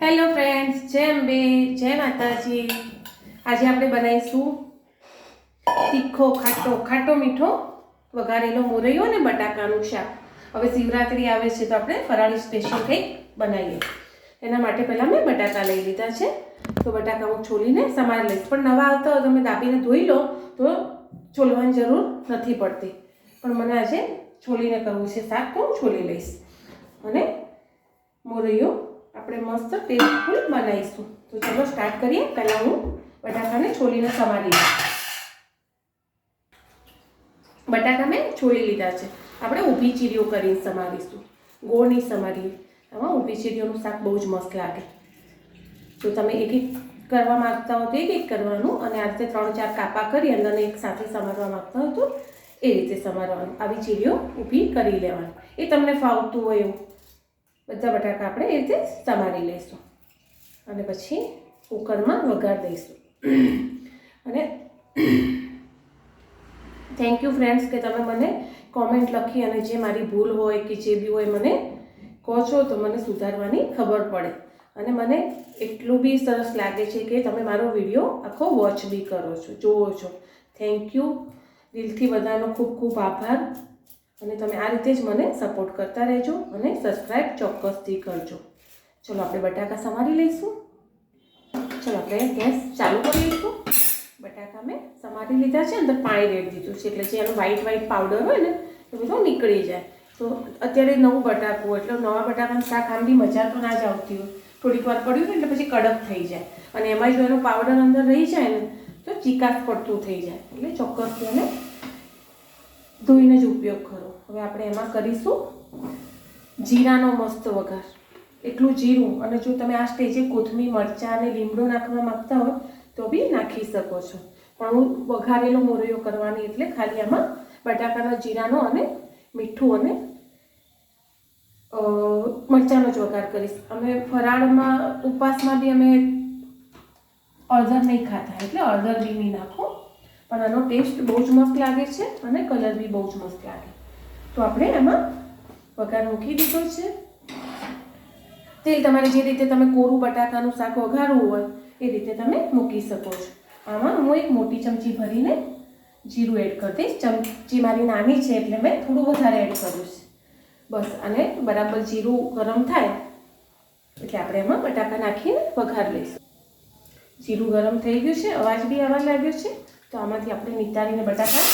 Hello friends જય અંબે, જય માતાજી. આજે આપણે બનાવીશું તીખો, ખાટો ખાટો મીઠો વઘારેલો મોરૈયો અને બટાકાનું શાક. હવે શિવરાત્રી આવે છે તો આપણે ફરાળી સ્પેશિયલ કંઈક બનાવીએ. એના માટે પહેલાં મેં બટાકા લઈ લીધા છે. તો બટાકા હું છોલીને સમારી લઈશ. પણ નવા આવતા હોય તમે દાબીને ધોઈ લો, તો છોલવાની જરૂર નથી પડતી. પણ મને આજે છોલીને કરવું છે શાક, તો હું છોલી લઈશ. અને મોરૈયો આપણે મસ્ત ટેસ્ટફુલ બનાવીશું. તો ચાલો સ્ટાર્ટ કરીએ. પહેલાં હું બટાકાને છોલીને સમારી બટાકા મેં છોલી લીધા છે. આપણે ઊભી ચીરીઓ કરીને સમારીશું. ગોળ નહીં સમારીએ. આમાં ઊભી ચીરીઓનું શાક બહુ જ મસ્ત લાગે. તો તમે એક એક કરવા માંગતા હો તો એક એક કરવાનું અને આ રીતે ત્રણ ચાર કાપા કરી અંદરને એક સાથે સમારવા માગતા હો તો એ રીતે સમારવાનું. આવી ચીરીઓ ઊભી કરી લેવાની. એ તમને ફાવતું હોય એવું. બધા બટાકા આપણે એ રીતે સમારી લઈશું. અને પછી કુકરમાં વઘાર દઈશું. અને થેન્ક યુ ફ્રેન્ડ્સ કે તમે મને કોમેન્ટ લખી અને જે મારી ભૂલ હોય કે જે બી હોય મને કહો છો તો મને સુધારવાની ખબર પડે. અને મને એટલું બી સરસ લાગે છે કે તમે મારો વીડિયો આખો વોચ બી કરો છો, જુઓ છો. થેન્ક યુ દિલથી બધાનો ખૂબ ખૂબ આભાર. અને તમે આ રીતે જ મને સપોર્ટ કરતા રહેજો અને સબસ્ક્રાઈબ ચોક્કસથી કરજો. ચલો, આપણે બટાકા સમારી લઈશું. ચલો, આપણે ગેસ ચાલુ કરી લઈશું. બટાકા મેં સમારી લીધા છે, અંદર પાણી રેડી દીધું છે, એટલે જે એનો વ્હાઈટ વ્હાઈટ પાવડર હોય ને, એ બધું નીકળી જાય. તો અત્યારે નવું બટાકું એટલે નવા બટાકાનું શાક આમ બી મજા તો ના જ આવતી હોય. થોડીક વાર પડ્યું ને, એટલે પછી કડક થઈ જાય. અને એમાં જો એનો પાવડર અંદર રહી જાય ને, તો ચીકાસ પડતું થઈ જાય. એટલે ચોક્કસથી એને ધોઈને જ ઉપયોગ કરો. હવે આપણે એમાં કરીશું જીરાનો મસ્ત વઘાર. એટલું જીરું અને જો તમે આ સ્ટેજે કોથમીર, મરચાં અને લીમડો નાખવા માગતા હોય તો બી નાખી શકો છો. પણ હું વઘારેલો મોરૈયો કરવાની એટલે ખાલી આમાં બટાકાના જીરાનો અને મીઠું અને મરચાંનો જ વઘાર કરીશ. અમે ફરાળમાં, ઉપવાસમાં બી અમે અડધર નહીં ખાતા. એટલે અડધર બી નહીં નાખો. પણ આનો ટેસ્ટ બહુ જ મસ્ત લાગે છે અને કલર બી બહુ જ મસ્ત લાગે. તો આપણે એમાં વઘાર મૂકી દીધો છે. તેલ તમારે જે રીતે તમે કોરું, બટાકાનું શાક વઘારવું હોય, એ રીતે તમે મૂકી શકો છો. આમાં હું એક મોટી ચમચી ભરીને જીરું એડ કરી દઈશ. ચમચી મારી નાની છે એટલે મેં થોડું વધારે એડ કર્યું બસ, અને બરાબર જીરું ગરમ થાય એટલે આપણે એમાં બટાકા નાખીને વઘાર લઈશું. જીરું ગરમ થઈ ગયું છે, અવાજ બી આવવા લાગ્યો છે. તો આમાંથી આપણે નિતારીને બટાકા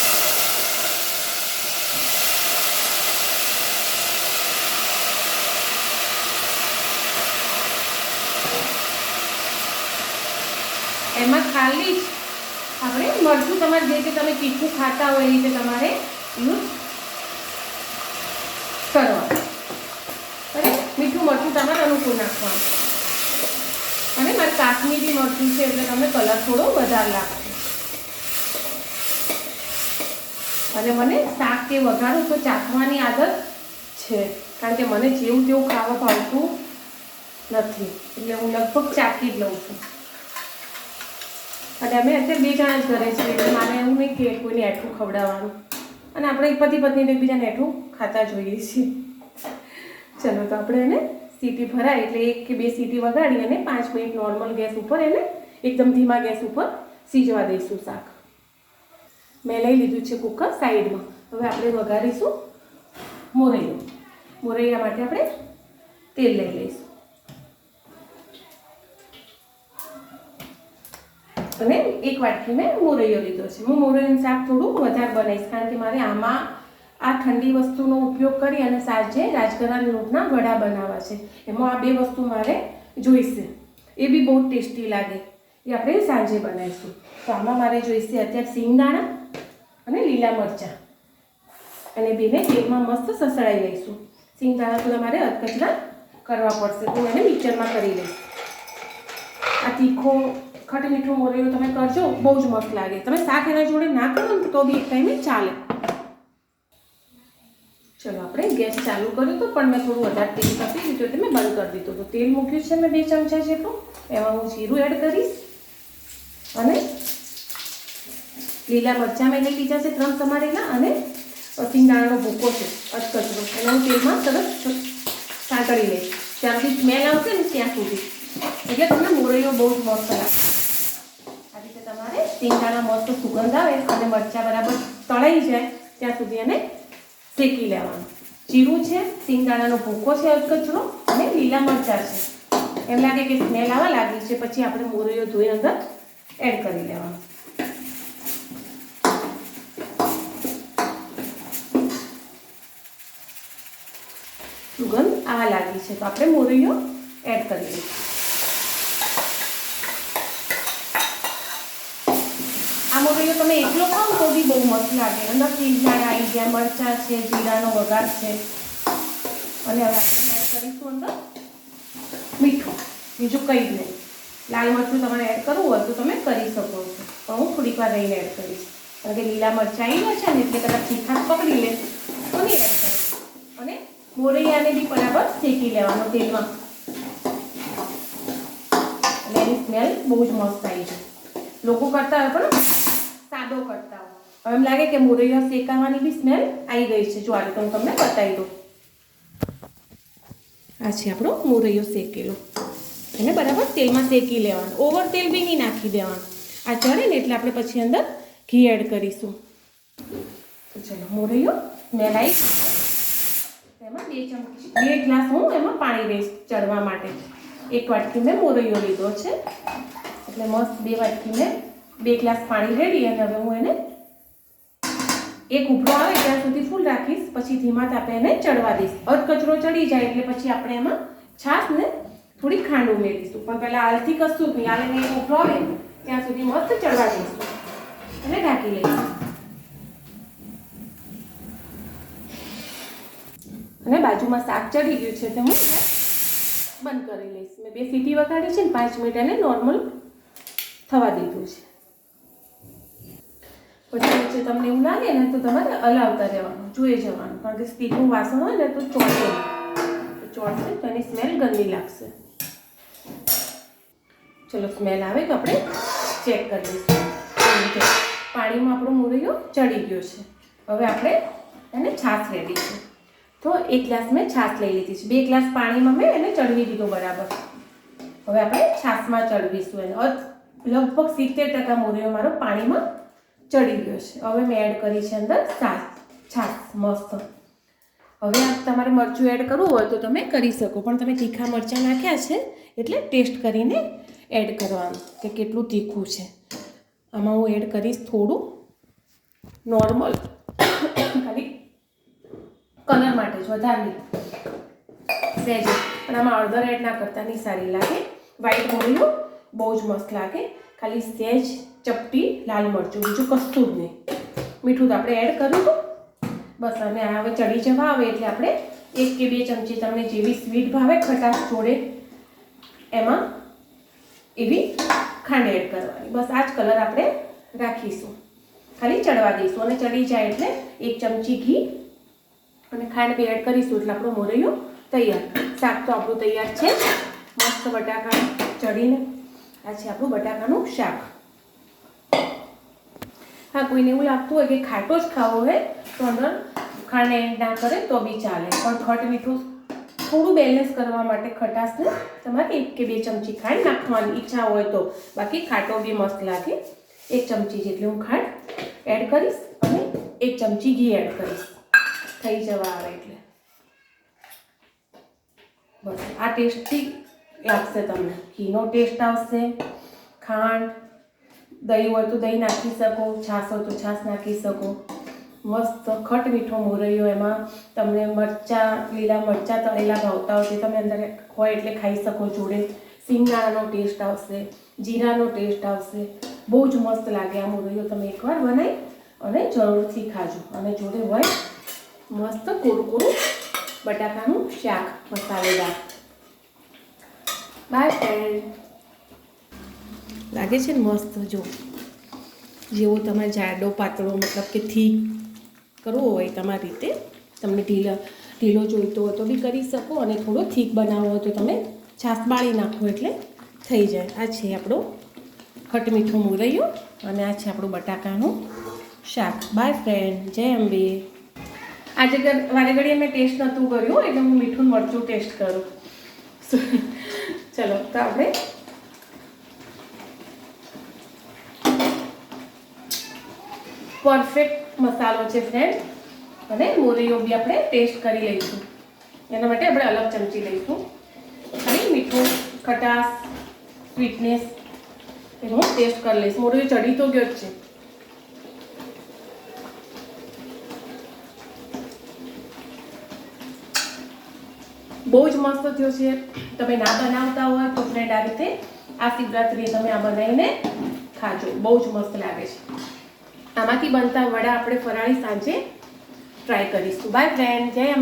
એમાં ખાલી જ આપણે મરચું તમારે જે રીતે તમે તીખું ખાતા હોય એ રીતે તમારે યુઝ બરાબર મીઠું મરચું તમારે અનુકૂળ નાખવાનું. અને મારે કાશ્મીરી મરચું છે એટલે તમે કલર થોડો વધારે લાગશે અને મને શાક કે વઘારું તો ચાખવાની આદત છે. કારણ કે મને જેવું તેવું ખાવા ભાવતું નથી. એટલે હું લગભગ ચાખી જ લઉં છું. અને અમે અત્યારે બે જણા જ ઘરે છીએ મારે એવું નહીં કે કોઈને એઠું ખવડાવવાનું. અને આપણે પતિ પત્નીને એકબીજાને એઠું ખાતા જોઈએ છીએ. ચલો તો આપણે એને સીટી ભરાય, એટલે એક કે બે સીટી વગાડી અને પાંચ મિનિટ નોર્મલ ગેસ ઉપર એને એકદમ ધીમા ગેસ ઉપર સીજવા દઈશું શાક. મેં લઈ લીધું છે કુકર સાઈડમાં. હવે આપણે વઘારીશું મોરૈયો. મોરૈયા માટે આપણે તેલ લઈ લઈશું. અને એક વાટકી મેં મોરૈયો લીધો છે. હું મોરૈયાનું શાક થોડું વધારે બનાવીશ, કારણ કે મારે આમાં આ ઠંડી વસ્તુનો ઉપયોગ કરી અને સાંજે રાજગરાના લોટના વડા બનાવવા છે. એમાં આ બે વસ્તુ મારે જોઈશે. એ બી બહુ ટેસ્ટી લાગે. એ આપણે સાંજે બનાવીશું. તો આમાં મારે જોઈશે અત્યારે સિંગદાણા અને લીલા મરચાં. અને બેને તેલમાં મસ્ત સસડાઈ લઈશું. સિંગદાણા તો તમારે અધકચરા કરવા પડશે, તો એને મિક્સરમાં કરી લઈશ. આ તીખો, ખટ મીઠું મોરેલું તમે કરજો, બહુ જ મસ્ત લાગે. તમે શાક એના જોડે ના કરો ને, તો બી એક ટાઈમે ચાલે. ચલો, આપણે ગેસ ચાલુ કર્યું હતું પણ મેં થોડું વધારે તેલ કાપી દીધું એટલે મેં બંધ કરી દીધું. તો તેલ મૂક્યું છે મેં બે ચમચા જેટલું. એમાં હું જીરું એડ કરીશ. અને લીલા મરચાં મેં લઈ લીધા છે ત્રણ સમારેલા અને સિંગદાણાનો ભૂકો છે અધકચરો અને હું તેલમાં સરસ સાંકળી લઈશ. ત્યાંથી સ્મેલ આવશે ને ત્યાં સુધી. એટલે તમને મોરૈયો બહુ જ મસ્ત લાગશે આ રીતે તમારે સિંગાણા મસ્ત સુગંધ આવે અને મરચાં બરાબર તળાઈ જાય, ત્યાં સુધી એને શેકી લેવાનું. જીરું છે સિંગાણાનો ભૂકો છે કચરો અને લીલા મરચાં છે. એમ લાગે કે સ્મેલ આવવા લાગી છે, પછી આપણે મોરૈયો ધોઈ અંદર એડ કરી લેવાનું. આવા લાગી છે. તો આપણે મોરીઓ એડ કરી દઈશું. આ મોરૈયો તમે એકલો ખાવ તો બી બહુ મસ્ત લાગે. અંદર સિંગદાણા આવી ગયા મરચાં છે, જીરાનો વઘાર છે. અને હવે આપણે એડ કરીશું અંદર મીઠું. બીજું કંઈ જ નહીં. લાલ મરચું તમારે એડ કરવું હોય તો તમે કરી શકો છો. પણ હું થોડીક વાર રહીને એડ કરીશ. કારણ કે લીલા મરચાં આવી ગયા છે ને એટલે કદાચ તીખાશ પકડી લે. તો નહીં એડ કરીશ અને મોરૈયાને બી બરાબર શેકી લેવાનો તેલમાં. એટલે એની સ્મેલ બહુ જ મસ્ત આવી છે. લોકો કરતા હોય પણ સાદો કરતા હોય. હવે એમ લાગે કે મોરૈયા શેકાવાની બી સ્મેલ આવી ગઈ છે. જો આ રીતે હું તમને બતાવી દઉં. આ છે આપણો મોરૈયો શેકેલો. એને બરાબર તેલમાં શેકી લેવાનું. ઓવર તેલ બી નહીં નાખી દેવાનું. આ ચડે ને એટલે આપણે પછી અંદર ઘી એડ કરીશું. ચલો, મોરૈયો ગઈ એમાં બે ચમચી બે ગ્લાસ હું એમાં પાણી રહીશ ચડવા માટે. એક વાટકી મેં મોરૈયો લીધો છે. એટલે મસ્ત બે વાટકી મેં બે ગ્લાસ પાણી રેડી અને હવે હું એને એક ઉભરો આવે ત્યાં સુધી ફૂલ રાખીશ. પછી ધીમા તાપે એને ચડવા દઈશ. અધ કચરો ચડી જાય એટલે પછી આપણે એમાં છાશને થોડી ખાંડ ઉમેરીશું. પણ પહેલાં હાલથી કશું જ નહીં. હાલ એને ઉભરો આવે ત્યાં સુધી મસ્ત ચડવા દઈશું. અને ઢાંકી લઈશું. અને બાજુમાં શાક ચડી ગયું છે તો હું બંધ કરી લઈશ. મેં બે સીટી વગાડી છે ને પાંચ મિનિટ એને નોર્મલ થવા દીધું છે. પછી વચ્ચે તમને એવું લાગે ને તો તમારે હલાવતા રહેવાનું જોઈ જવાનું. કારણ કે સ્પીકનું વાસણ હોય ને તો ચોટે. તો ચોટશે તો એની સ્મેલ ગંદી લાગશે. ચલો સ્મેલ આવે તો આપણે ચેક કરી દઈશું પાણીમાં આપણો મુરૈયો ચડી ગયો છે. હવે આપણે એને છાશ રેડી છે. તો એક ગ્લાસ મેં છાશ લઈ લીધી છે. બે ગ્લાસ પાણીમાં મેં એને ચડવી દીધું બરાબર. હવે આપણે છાશમાં ચડવીશું એને. લગભગ સિત્તેર ટકા મોરીઓ મારો પાણીમાં ચડી ગયો છે. હવે મેં એડ કરી છે અંદર છાશ છાશ, મસ્ત. હવે તમારે મરચું એડ કરવું હોય તો તમે કરી શકો, પણ તમે તીખા મરચાં નાખ્યા છે એટલે ટેસ્ટ કરીને એડ કરવાનું, કે કેટલું તીખું છે. આમાં હું એડ કરીશ થોડું નોર્મલ કલર માટે જ વધારે. સહેજ પણ આમાં અડધર રેડ ના કરતા નહીં સારી લાગે. વ્હાઈટ મોરીઓ બહુ જ મસ્ત લાગે. ખાલી સહેજ ચપટી, લાલ મરચું, બીજું કશું જ નહીં. મીઠું તો આપણે એડ કર્યું હતું. બસ અને હવે ચડી જવા આવે એટલે આપણે એક કે બે ચમચી તમને જેવી સ્વીટ ભાવે ખટાશ જોડે એમાં એવી ખાંડ એડ કરવાની. બસ આ જ કલર આપણે રાખીશું. ખાલી ચડવા દઈશું અને ચડી જાય એટલે એક ચમચી ઘી અને ખાંડ બી એડ કરીશું એટલે આપણું મોરૈયું તૈયાર. શાક તો આપણું તૈયાર છે. મસ્ત બટાકા ચડીને આ છે આપણું બટાકાનું શાક. હા, કોઈને એવું લાગતું હોય કે ખાટો જ ખાવો હોય, તો અંદર ખાંડ એડ ના કરે તો બી ચાલે. પણ ખટ મીઠું થોડું બેલેન્સ કરવા માટે ખટાશને તમારે એક કે બે ચમચી ખાંડ નાખવાની ઈચ્છા હોય તો. બાકી ખાટો બી મસ્ત લાગે. એક ચમચી જેટલી હું ખાંડ એડ કરીશ અને એક ચમચી ઘી એડ કરીશ. થઈ જવા આવે એટલે. બસ, આ ટેસ્ટી લાગશે તમને. ઘીનો ટેસ્ટ આવશે, ખાંડ, દહીં હોય તો દહીં નાખી શકો, છાશ હોય તો છાશ નાખી શકો. મસ્ત ખટ મીઠો મોરૈયો એમાં તમને મરચાં, લીલા મરચાં તળેલા ભાવતા હોય તે તમે અંદર હોય એટલે ખાઈ શકો જોડે. સિંગદાણાનો ટેસ્ટ આવશે, જીરાનો ટેસ્ટ આવશે. બહુ જ મસ્ત લાગે આ મોરૈયો તમે એકવાર બનાવી અને જરૂરથી ખાજો. અને જોડે હોય મસ્ત કોરું કોરું બટાકાનું શાક, મસાલેદાર. બાય ફ્રેન્ડ લાગે છે ને મસ્ત, જો. જેવો તમારે જાડો પાતળો, મતલબ કે થીક કરવો હોય તમારી રીતે, તમને ઢીલો ઢીલો જોઈતો હોય તો બી કરી શકો અને થોડો થીક બનાવો હોય તો તમે છાશ બાળી નાખો એટલે થઈ જાય. આ છે આપણો ખટ મીઠો મુરૈયો અને આ છે આપણું બટાકાનું શાક. બાય ફ્રેન્ડ જય અંબે. આજે વારે ઘડીએ મેં ટેસ્ટ નહોતું કર્યું, એટલે હું મીઠું મરચું ટેસ્ટ કરું. ચલો, તો આપણે પરફેક્ટ મસાલો છે ફ્રેન્ડ અને મોરીઓ બી આપણે ટેસ્ટ કરી લઈશું. એના માટે આપણે અલગ ચમચી લઈશું. ખાલી મીઠું, ખટાશ સ્વીટનેસ એનો ટેસ્ટ કરી લઈશ. મોરીઓ ચડી તો ગયો જ છે. બહુ જ મસ્ત થયો છે. તમે ના બનાવતા હોય તો ફ્રેન્ડ આ રીતે આ શિવરાત્રિએ તમે આ બનાવીને ખાજો. બહુ જ મસ્ત લાગે છે. આમાંથી બનતા વડા આપણે ફરાળી સાંજે ટ્રાય કરીશું. બાય ફ્રેન્ડ જય.